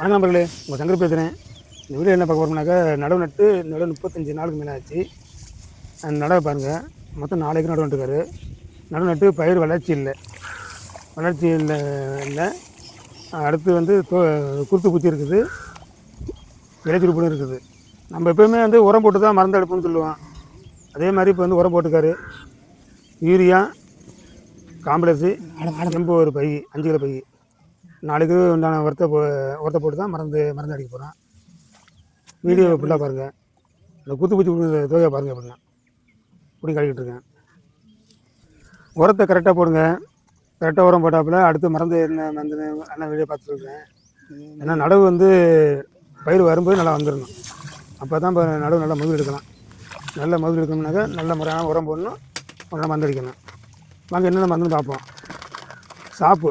வணக்கம் நண்பர்களே. உங்கள் சங்கர் பேசுகிறேன் இந்த வீடியோ என்ன பார்க்க போகிறோம்னாக்கா நடவு நட்டு நடவு முப்பத்தஞ்சு நாளுக்கு மேலே ஆச்சு அந்த நடவை பாருங்கள் மொத்தம் நாலு ஏக்கர் நடவு நட்டுருக்காரு. நடவு நட்டு பயிர் வளர்ச்சி இல்லை. வளர்ச்சி இல்லை இல்லை. அடுத்து வந்து தோ குருத்து குத்தி இருக்குது. இலைச்சுருப்புன்னு இருக்குது. நம்ம எப்போயுமே வந்து உரம் போட்டு தான் மருந்து எடுப்போம்னு சொல்லுவோம். அதே மாதிரி இப்போ வந்து உரம் போட்டுக்காரு யூரியா காம்ப்ளெக்ஸு எண்பது ஒரு பை அஞ்சு கிலோ பை. நாளைக்கு உண்டான உரத்தை போ உரத்தை போட்டு தான் மருந்து மருந்து அடிக்க போகிறேன் வீடியோ ஃபுல்லாக பாருங்கள் இந்த குத்து குத்தி கொடுக்குற தொகையை பாருங்கள் அப்படின்னா இப்படி கழிக்கிட்டு இருக்கேன். உரத்தை கரெக்டாக போடுங்க. கரெக்டாக உரம் போட்டாப்புல அடுத்து மருந்து என்ன மருந்து என்ன வீடியோ பார்த்து சொல்கிறேன் ஏன்னா நடவு வந்து பயிர் வரும்போது நல்லா வந்துடணும் அப்போ தான் இப்போ நடவு நல்லா மதுள் எடுக்கலாம். நல்ல மதுள் எடுக்கணும்னாக்கா நல்ல முறையான உரம் போடணும். நல்லா மருந்து அடிக்கணும். வாங்க என்னென்ன மருந்துன்னு பார்ப்போம். சாப்பு.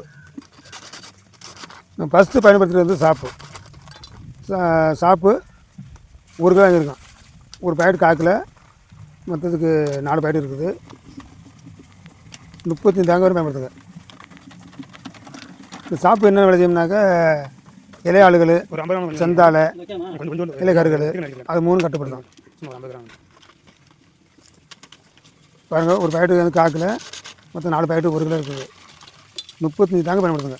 ஃபஸ்ட்டு பயன்படுத்துகிறது வந்து சாப்பு. சா- சாப்பு ஒரு கிலோ இருக்கும் ஒரு பாக்கெட் காக்கில் மொத்தத்துக்கு நாலு பாக்கெட் இருக்குது. முப்பத்தி தாங்க வரை பயன்படுத்துங்க. இந்த சாப்பு என்ன விலை செய்யணும்னாக்கா இலையாளுகள் ஒரு ஐம்பது செந்தாழை இலைக்கருகள் அது மூணு கட்டுப்படுத்தும் பாருங்கள் ஒரு பாக்கெட்டு வந்து காக்கில் மொத்தம் நாலு பாக்கெட்டு ஒரு கிலோ இருக்குது. முப்பத்தஞ்சு தாங்க பயன்படுத்துங்க.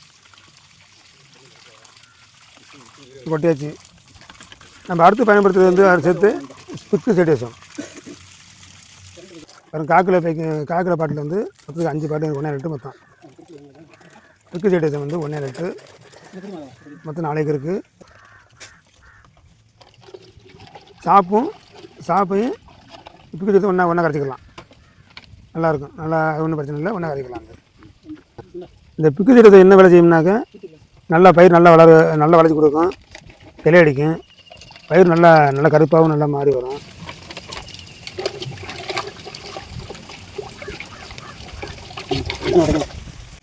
கொட்டியாச்சு. நம்ம அடுத்து பயன்படுத்துறது வந்து அதை சேர்த்து ஸ்பிக்கு செடியேஷன் அப்புறம் காக்கில் பேக்கி காக்கில் பாட்டில் வந்து மொத்தத்துக்கு அஞ்சு பாட்டு ஒன்றே லிட்டர் மொத்தம். ஸ்பிக்கு செடியேஷன் வந்து ஒன்றே லிட்டர் மொத்தம் நாளைக்கு இருக்குது சாப்பும் சாப்பையும் ஸ்பிக்கு சேர்த்து ஒன்றா ஒன்றா கரைச்சிக்கலாம். நல்லாயிருக்கும் நல்லா ஒன்றும் பிரச்சனை இல்லை. ஒன்றா கரைக்கலாம். இந்த பிக்கு செடியத்தை என்ன வேலை செய்யும்னாக்க நல்லா பயிர் நல்லா வளர நல்லா வளர்ச்சி கொடுக்கும். இலை அடிக்கும். பயிர் நல்லா நல்லா கருப்பாகவும் நல்லா மாறி வரும்.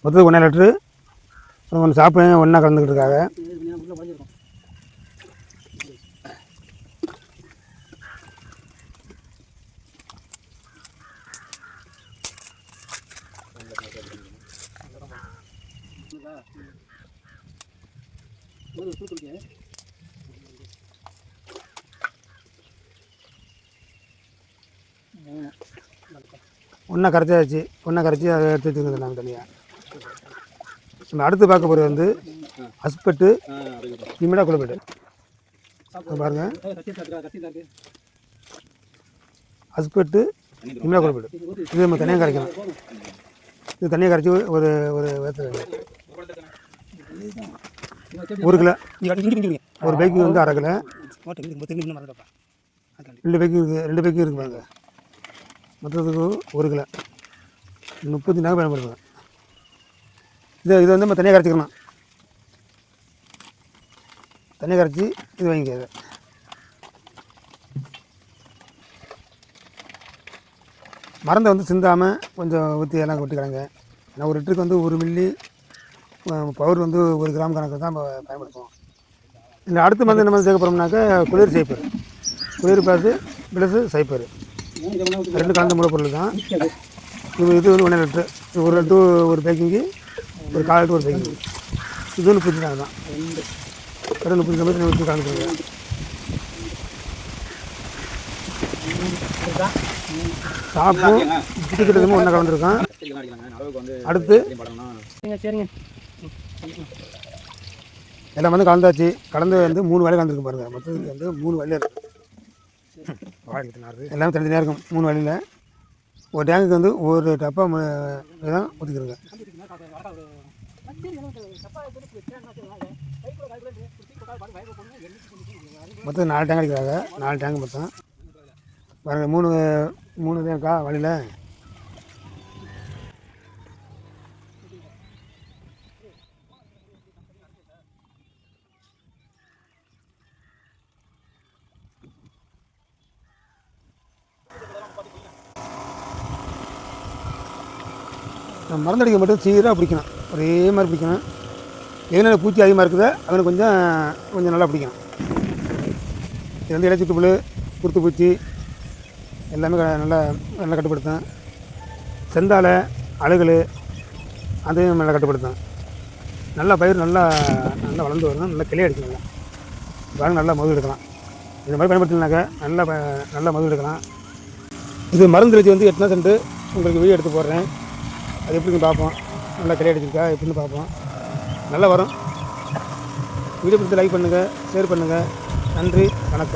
மொத்தத்துக்கு ஒன்றே லிட்ரு ஒன்று சாப்பிட ஒன்றா கலந்துக்கிட்டு இருக்காங்க ஒன்றா கரைச்சாச்சு. ஒன்றா கரைச்சி அதை எடுத்து வச்சுருந்தோம் நாங்கள் தனியாக நம்ம அடுத்து பார்க்க போகிறது வந்து அஸ்பெட்டு இமிடா குளப்பேட்டு பாருங்கள் அஸ்பெட்டு இமிடா குளப்பேட்டு இது நம்ம தனியாக கரைக்கணும். இது தனியாக கரைச்சி ஒரு ஒரு வேத்த ஒரு கிலோ ஒரு பைக்கு வந்து அரை கிலோ ரெண்டு பைக்கு இருக்குது ரெண்டு பைக்கு இருக்கு பாருங்க. மொத்தத்துக்கு ஒரு கிலோ முப்பத்தி நாலு பயன்படுத்துவேன் இது இது வந்து நம்ம தனியாக கரைச்சிக்கணும் தனியாக கரைச்சி இது வாங்கிக்காது மருந்தை வந்து சிந்தாமல் கொஞ்சம் ஊற்றி எல்லாம் கொட்டிக்கிறாங்க ஏன்னா ஒரு லிட்டருக்கு வந்து ஒரு மில்லி பவர் வந்து ஒரு கிராம் கணக்கு தான் நம்ம பயன்படுத்துவோம். இந்த அடுத்து வந்து நம்ம சேர்க்க போகிறோம்னாக்கா குளிர் சைப்பர் குளிர் பாசு ப்ளஸ்ஸு சைப்பர் ரெண்டு கலந்த மூலப்பொருள் தான். இது இது வந்து ஒன்றரை லிட்ரு இது ஒரு லிட்ரு ஒரு பேக்கிங்கு ஒரு கால் லிட்ரு ஒரு பேக்கிங் இது முப்பத்தி நாலு தான். ரெண்டு முப்பத்தி நாலு ஊற்றி கலந்துருங்க சாப்பும் கிட்டத்தட்ட ஒன்றா கலந்துருக்கான். அடுத்து சரிங்க சரிங்க. எல்லாம் வந்து கலந்தாச்சு. கலந்து வந்து மூணு வேலை கலந்துருக்கு பாருங்கள் மொத்தத்துக்கு வந்து மூணு வேலையாக இருக்குது எல்லாமே தனித்தனியாக இருக்கும். மூணு வேலையில் ஒரு டேங்குக்கு வந்து ஒரு டப்பா தான் ஊற்றிக்கிறோங்க மொத்தம் நாலு டேங்க் அடிக்கிறாங்க. நாலு டேங்க் மொத்தம். பாருங்கள் மூணு மூணு டேங்கா வழியில் நான் மருந்தடிக்க மட்டும் சீராக பிடிக்கணும். ஒரே மாதிரி பிடிக்கணும். எதில் பூச்சி அதிகமாக இருக்குதோ அவனுக்கு கொஞ்சம் கொஞ்சம் நல்லா பிடிக்கணும். இது வந்து இலைச்சுட்டு குருத்து பூச்சி எல்லாமே நல்லா நல்லா கட்டுப்படுத்தும். செந்தாழை அழுகல் அதையும் நல்லா கட்டுப்படுத்தும். நல்லா பயிர் நல்லா நல்லா வளர்ந்து வரும் நல்லா கிளை அடிக்கணும் பாருங்க நல்லா மது எடுக்கலாம். இந்த மாதிரி பயன்படுத்தினாக்கா நல்லா நல்லா மது எடுக்கலாம். இது மருந்து வச்சு வந்து எத்தனை சென்ட் உங்களுக்கு வீடியோ எடுத்து போடுறேன். அது எப்படின்னு பார்ப்போம். நல்லா கிளை அடிச்சிருக்கா எப்படின்னு பார்ப்போம். நல்லா வரும். வீடியோ பிடிச்சி லைக் பண்ணுங்கள் ஷேர் பண்ணுங்கள் நன்றி வணக்கம்.